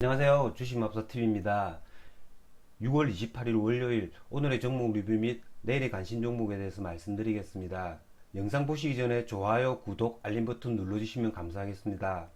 안녕하세요. 주식맙사TV입니다. 6월 28일 월요일 오늘의 종목 리뷰 및 내일의 관심 종목에 대해서 말씀드리겠습니다. 영상 보시기 전에 좋아요, 구독, 알림 버튼 눌러주시면 감사하겠습니다.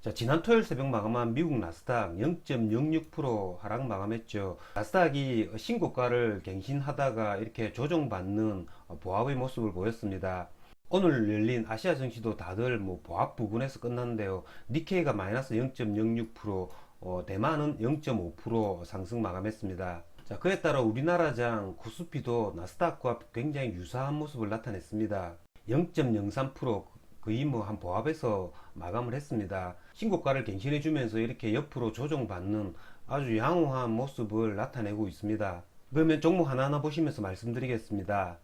자, 지난 토요일 새벽 마감한 미국 나스닥 0.06% 하락 마감했죠. 나스닥이 신고가를 갱신하다가 이렇게 조정받는 보합의 모습을 보였습니다. 오늘 열린 아시아 증시도 다들 뭐 보합 부분에서 끝났는데요. 니케이가 마이너스 0.06%, 어, 대만은 0.5% 상승 마감했습니다. 자, 그에 따라 우리나라장 코스피도 나스닥과 굉장히 유사한 모습을 나타냈습니다. 0.03% 거의 뭐 한 보합에서 마감을 했습니다. 신고가를 갱신해 주면서 이렇게 옆으로 조정받는 아주 양호한 모습을 나타내고 있습니다. 그러면 종목 하나하나 보시면서 말씀드리겠습니다.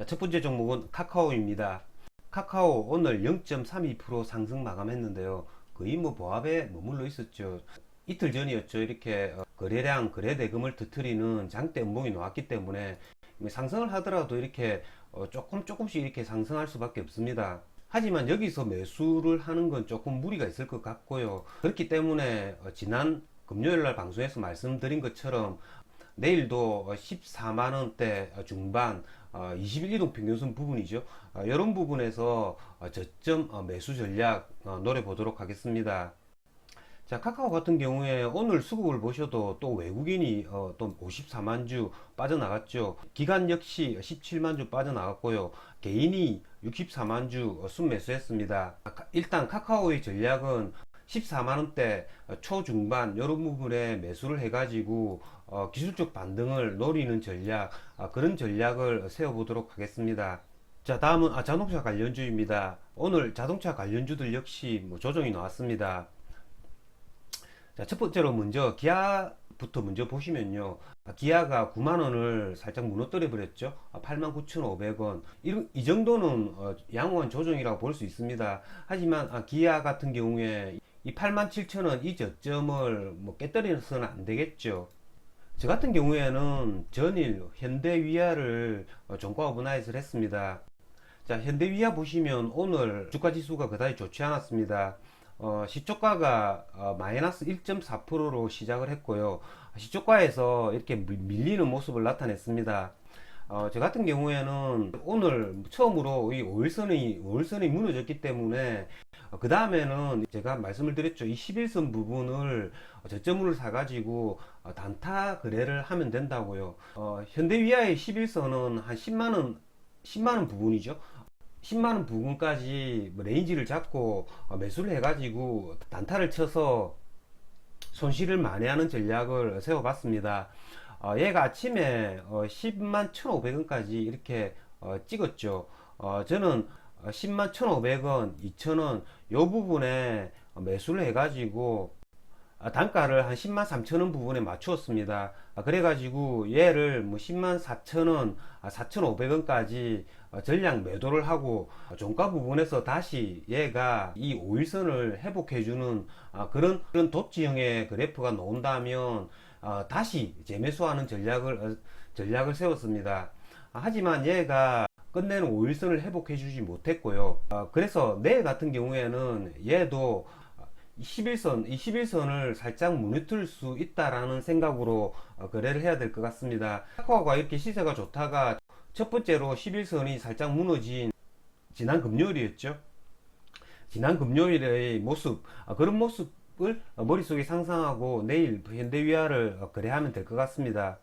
자, 첫 번째 종목은 카카오입니다. 카카오 오늘 0.32% 상승 마감했는데요. 거의 뭐 보합에 머물러 있었죠. 이틀 전이었죠. 이렇게 어, 거래량, 거래 대금을 터트리는 장대 음봉이 나왔기 때문에 상승을 하더라도 이렇게 어, 조금 조금씩 이렇게 상승할 수밖에 없습니다. 하지만 여기서 매수를 하는 건 조금 무리가 있을 것 같고요. 그렇기 때문에 어, 지난 금요일 날 방송에서 말씀드린 것처럼 내일도 14만 원대 중반 21 이동 평균선 부분이죠. 어, 이런 부분에서 어, 저점 어, 매수 전략 노려 보도록 하겠습니다. 자, 카카오 같은 경우에 오늘 수급을 보셔도 또 외국인이 어, 또 54만 주 빠져나갔죠. 기간 역시 17만 주 빠져나갔고요. 개인이 64만 주 순매수했습니다. 일단 카카오의 전략은 14만원대 초중반 이런 부분에 매수를 해가지고 어, 기술적 반등을 노리는 전략 아, 그런 전략을 세워보도록 하겠습니다. 자 다음은 아, 자동차 관련주입니다. 오늘 자동차 관련주들 역시 뭐 조정이 나왔습니다. 자, 첫 번째로 먼저 기아부터 먼저 보시면요. 아, 기아가 9만원을 살짝 무너뜨려 버렸죠. 89,500원. 이, 이 정도는 어, 양호한 조정이라고 볼 수 있습니다. 하지만 아, 기아 같은 경우에 이 87,000원 이 저점을 뭐 깨뜨려서는 안 되겠죠. 저 같은 경우에는 전일 현대위아를 어, 종가 오버나이트를 했습니다. 자, 현대위아 보시면 오늘 주가 지수가 그다지 좋지 않았습니다. 어, 시초가가 어, 마이너스 1.4%로 시작을 했고요. 시초가에서 이렇게 밀리는 모습을 나타냈습니다. 어, 저 같은 경우에는 오늘 처음으로 이 5일선이, 5일선이 무너졌기 때문에 어, 그 다음에는 제가 말씀을 드렸죠. 이 11선 부분을 저점을 사가지고 어, 단타 거래를 하면 된다고요. 어, 현대위아의 11선은 한 10만 원, 10만 원 부분이죠. 10만원 부분까지 뭐 레인지를 잡고 어, 매수를 해가지고 단타를 쳐서 손실을 만회하는 전략을 세워봤습니다. 어, 얘가 아침에 어, 10만 1,500원까지 이렇게 어, 찍었죠. 어, 저는 10만 1,500원, 2,000원 요 부분에 매수를 해가지고 아, 단가를 한 10만 3천원 부분에 맞추었습니다. 아, 그래가지고 얘를 뭐 10만 4천원, 4,500원까지 어, 전량 매도를 하고 종가 부분에서 다시 얘가 이 5일선을 회복해주는 아, 그런 그런 도치형의 그래프가 나온다면 어, 다시 재매수하는 전략을 전략을 세웠습니다. 하지만 얘가 끝내는 5일선을 회복해 주지 못했고요. 어, 그래서 내일 같은 경우에는 얘도 11선, 이 11선을 살짝 무너뜨릴 수 있다라는 생각으로 어, 거래를 해야 될 것 같습니다. 카카오가 이렇게 시세가 좋다가 첫 번째로 11선이 살짝 무너진 지난 금요일이었죠. 지난 금요일의 모습, 아, 그런 모습 을 머릿속에 상상하고 내일 현대위아를 거래하면 될 것 같습니다.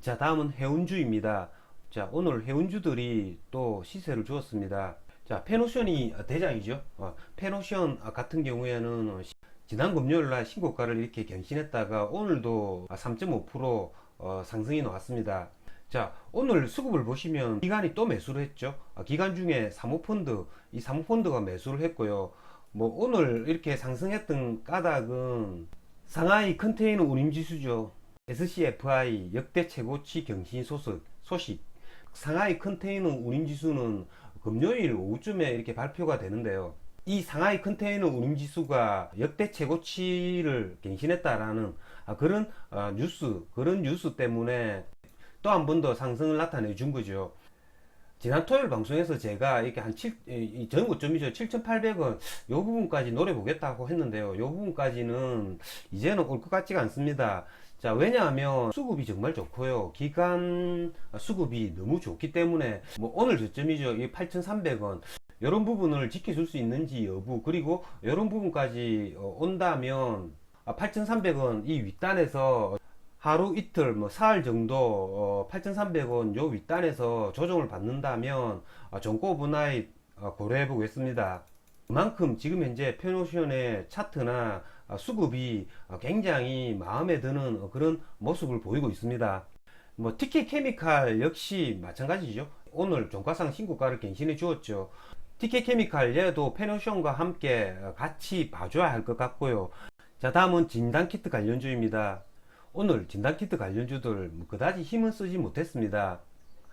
자, 다음은 해운주입니다. 자, 오늘 해운주들이 또 시세를 주었습니다. 자, 페노션이 대장이죠. 어, 페노션 같은 경우에는 지난 금요일 날 신고가를 이렇게 경신했다가 오늘도 3.5% 어, 상승이 나왔습니다. 자, 오늘 수급을 보시면 기관이 또 매수를 했죠. 아, 기관 중에 사모펀드, 이 사모펀드가 매수를 했고요. 뭐 오늘 이렇게 상승했던 까닭은 상하이 컨테이너 운임지수죠. SCFI 역대 최고치 경신 소식, 소식 상하이 컨테이너 운임지수는 금요일 오후쯤에 이렇게 발표가 되는데요. 이 상하이 컨테이너 운임지수가 역대 최고치를 갱신했다라는 아, 그런 어, 뉴스, 그런 뉴스 때문에 또 한 번 더 상승을 나타내 준 거죠. 지난 토요일 방송에서 제가 이렇게 한 7, 이 전고점이죠. 7,800원 요 부분까지 노려보겠다고 했는데요. 요 부분까지는 이제는 올 것 같지가 않습니다. 자, 왜냐하면 수급이 정말 좋고요. 기간 수급이 너무 좋기 때문에 뭐 오늘 저점이죠. 이 8,300원. 이런 부분을 지켜줄 수 있는지 여부 그리고 이런 부분까지 어, 온다면 8,300원 이 윗단에서 하루 이틀 뭐 사흘 정도 어, 8,300원 요 윗단에서 조정을 받는다면 어, 정고 오브나잇 어, 고려해 보겠습니다. 그만큼 지금 현재 페노션의 차트나 어, 수급이 어, 굉장히 마음에 드는 어, 그런 모습을 보이고 있습니다. 뭐 TK 케미칼 역시 마찬가지죠. 오늘 종가상 신고가를 갱신해 주었죠. TK 케미칼 얘도 페노션과 함께 어, 같이 봐줘야 할 것 같고요. 자 다음은 진단키트 관련주입니다. 오늘 진단키트 관련주들 뭐 그다지 힘은 쓰지 못했습니다.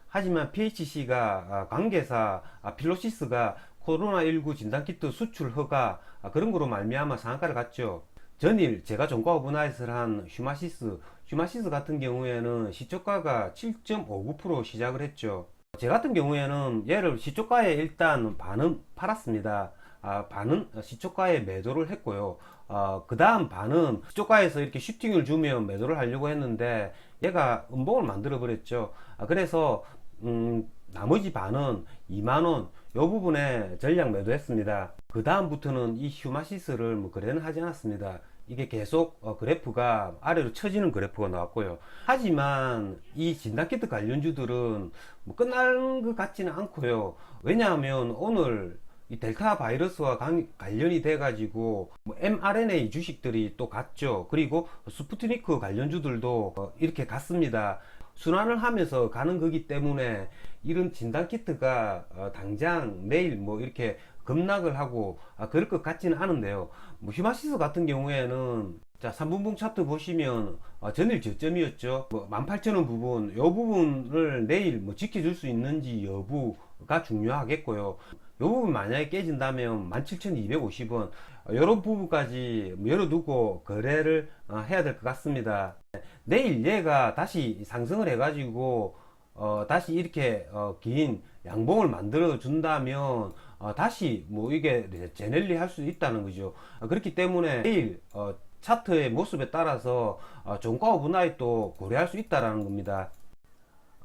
하지만 PHC가 관계사 아, 필로시스가 코로나19 진단키트 수출 허가 아, 그런 거로 말미암아 상한가를 갔죠. 전일 제가 종가 오브나잇을 한 휴마시스, 휴마시스 같은 경우에는 시초가가 7.59% 시작을 했죠. 제 같은 경우에는 얘를 시초가에 일단 반은 팔았습니다. 아, 반은 시초가에 매도를 했고요. 어, 그 다음 반은 시초가에서 이렇게 슈팅을 주면 매도를 하려고 했는데 얘가 음봉을 만들어 버렸죠. 아, 그래서 음, 나머지 반은 2만원 요 부분에 전량 매도했습니다. 그 다음부터는 이 휴마시스를 뭐 거래는 하지 않았습니다. 이게 계속 어, 그래프가 아래로 처지는 그래프가 나왔고요. 하지만 이 진단키트 관련주들은 뭐 끝난 것 같지는 않고요. 왜냐하면 오늘 이 델타 바이러스와 관- 관련이 돼 가지고 뭐 mRNA 주식들이 또 갔죠. 그리고 스푸트니크 관련주들도 어, 이렇게 갔습니다. 순환을 하면서 가는 거기 때문에 이런 진단 키트가 어, 당장 내일 뭐 이렇게 급락을 하고 아, 그럴 것 같지는 않은데요. 뭐 휴마시스 같은 경우에는 자 3분봉 차트 보시면 어, 전일 저점이었죠. 뭐 18,000원 부분 요 부분을 내일 뭐 지켜줄 수 있는지 여부가 중요하겠고요. 요 부분 만약에 깨진다면 17,250원 이런 부분까지 열어두고 거래를 어, 해야 될 것 같습니다. 내일 얘가 다시 상승을 해가지고 어, 다시 이렇게 어, 긴 양봉을 만들어 준다면 어, 다시 뭐 이게 제넬리 할 수 있다는 거죠. 어, 그렇기 때문에 내일 어, 차트의 모습에 따라서 어, 종가 오브나잇도 고려할 수 있다라는 겁니다.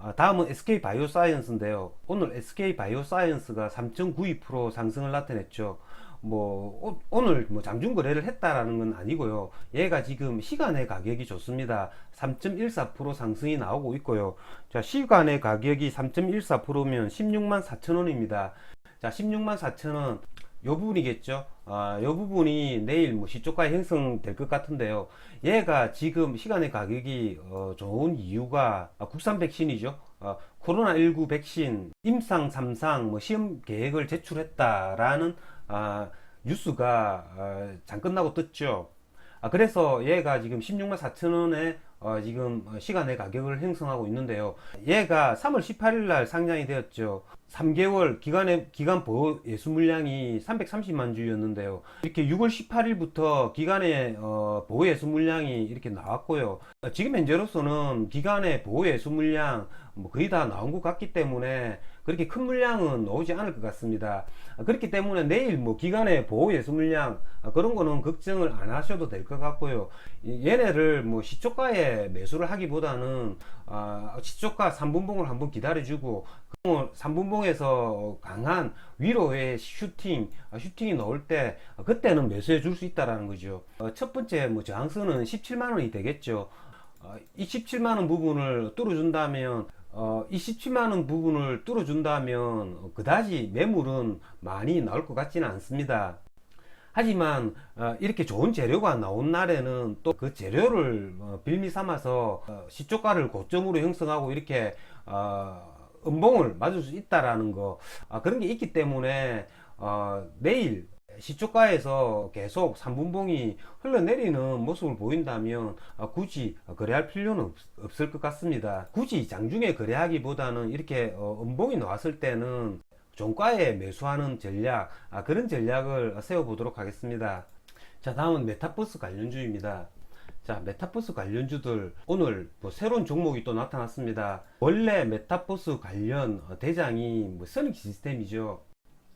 아, 다음은 SK 바이오사이언스인데요. 오늘 SK 바이오사이언스가 3.92% 상승을 나타냈죠. 뭐 오, 오늘 뭐 장중 거래를 했다라는 건 아니고요. 얘가 지금 시간의 가격이 좋습니다. 3.14% 상승이 나오고 있고요. 자, 시간의 가격이 3.14%면 16만 4천 원입니다. 자, 16만 4천 원. 요 부분이겠죠. 아, 요 부분이 내일 뭐 시초가 형성될 것 같은데요. 얘가 지금 시간의 가격이 어, 좋은 이유가 아, 국산 백신이죠. 아, 코로나19 백신 임상 3상 뭐 시험 계획을 제출했다라는 아, 뉴스가 아, 잠깐 나고 떴죠. 아, 그래서 얘가 지금 16만 4천 원에 어, 지금 시간의 가격을 형성하고 있는데요. 얘가 3월 18일 날 상장이 되었죠. 3개월 기간의 기간 보호 예수 물량이 330만 주였는데요. 이렇게 6월 18일부터 기간의 어, 보호 예수 물량이 이렇게 나왔고요. 어, 지금 현재로서는 기간의 보호 예수 물량 뭐 거의 다 나온 것 같기 때문에 그렇게 큰 물량은 나오지 않을 것 같습니다. 아, 그렇기 때문에 내일 뭐 기간의 보호 예수 물량 아, 그런 거는 걱정을 안 하셔도 될 것 같고요. 이- 얘네를 뭐 시초가에 매수를 하기보다는 아, 시초가 3분봉을 한번 기다려주고 3분봉에서 강한 위로의 슈팅, 아, 슈팅이 나올 때 아, 그때는 매수해 줄 수 있다라는 거죠. 어, 첫 번째 뭐 저항선은 17만 원이 되겠죠. 어, 이 17만 원 부분을 뚫어준다면 어, 이 17만 원 부분을 뚫어준다면 어, 그다지 매물은 많이 나올 것 같지는 않습니다. 하지만 어, 이렇게 좋은 재료가 나온 날에는 또 그 재료를 어, 빌미 삼아서 어, 시초가를 고점으로 형성하고 이렇게 어, 음봉을 맞을 수 있다라는 거 아, 그런 게 있기 때문에 어, 내일 시초가에서 계속 3분봉이 흘러내리는 모습을 보인다면 아, 굳이 거래할 필요는 없, 을것 같습니다. 굳이 장중에 거래하기보다는 이렇게 어, 음봉이 나왔을 때는 종가에 매수하는 전략 아, 그런 전략을 세워보도록 하겠습니다. 자 다음은 메타버스 관련주입니다. 자, 메타버스 관련주들 오늘 뭐 새로운 종목이 또 나타났습니다. 원래 메타버스 관련 어, 대장이 뭐 선익 시스템이죠.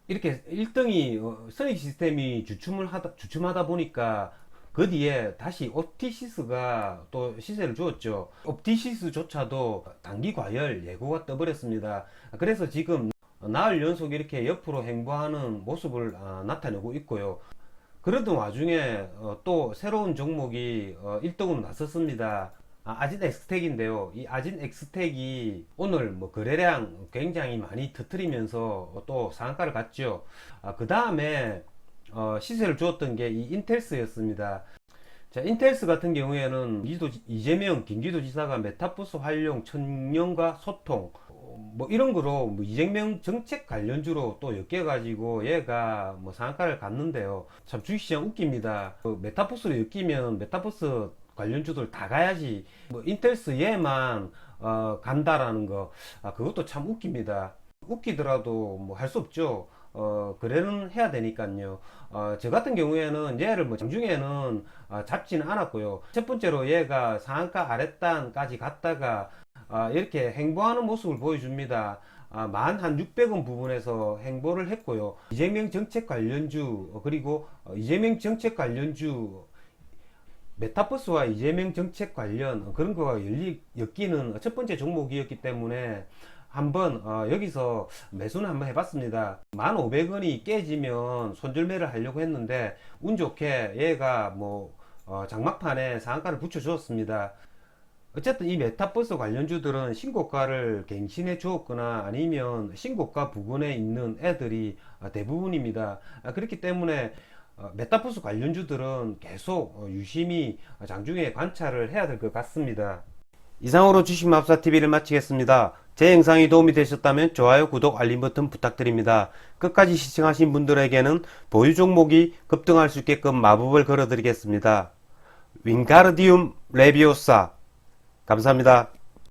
이렇게 1등이 선익 시스템이 주춤을 하다 주춤하다 보니까 그 뒤에 다시 옵티시스가 또 시세를 주었죠. 옵티시스조차도 단기 과열 예고가 떠버렸습니다. 그래서 지금 나흘 연속 이렇게 옆으로 행보하는 모습을 아, 나타내고 있고요. 그러던 와중에 어, 또 새로운 종목이 어, 1등으로 나섰습니다. 아, 진 엑스텍인데요. 이 아진 엑스텍이 오늘 뭐 거래량 굉장히 많이 터트리면서 또 상한가를 갔죠. 아, 그 다음에 어, 시세를 주었던 게 이 인텔스였습니다. 자, 인텔스 같은 경우에는 기도, 이재명 경기도지사가 메타버스 활용 청년과 소통 어, 뭐 이런 거로 뭐 이재명 정책 관련주로 또 엮여가지고 얘가 뭐 상한가를 갔는데요. 참 주식시장 웃깁니다. 그 메타버스로 엮이면 메타버스 관련주들 다 가야지. 뭐 인텔스 얘만 어, 간다라는 거 아, 그것도 참 웃깁니다. 웃기더라도 뭐 할 수 없죠. 어, 거래는 해야 되니까요. 어, 저 같은 경우에는 얘를 뭐 장중에는 어, 잡지는 않았고요. 첫 번째로 얘가 상한가 아랫단까지 갔다가 아, 이렇게 행보하는 모습을 보여줍니다. 아, 만한 600원 부분에서 행보를 했고요. 이재명 정책 관련주 어, 그리고 어, 이재명 정책 관련주 메타버스와 이재명 정책 관련 어, 그런 거가 열리, 엮이는 첫 번째 종목이었기 때문에 한번 어, 여기서 매수는 한번 해봤습니다. 1,500원이 깨지면 손절매를 하려고 했는데 운 좋게 얘가 뭐 어, 장막판에 상한가를 붙여주었습니다. 어쨌든 이 메타버스 관련주들은 신고가를 갱신해 주었거나 아니면 신고가 부근에 있는 애들이 어, 대부분입니다. 아, 그렇기 때문에 어, 메타버스 관련주들은 계속 어, 유심히 장중에 관찰을 해야 될 것 같습니다. 이상으로 주식맙사TV를 마치겠습니다. 제 영상이 도움이 되셨다면 좋아요, 구독, 알림 버튼 부탁드립니다. 끝까지 시청하신 분들에게는 보유 종목이 급등할 수 있게끔 마법을 걸어드리겠습니다. 윙가르디움 레비오사 감사합니다.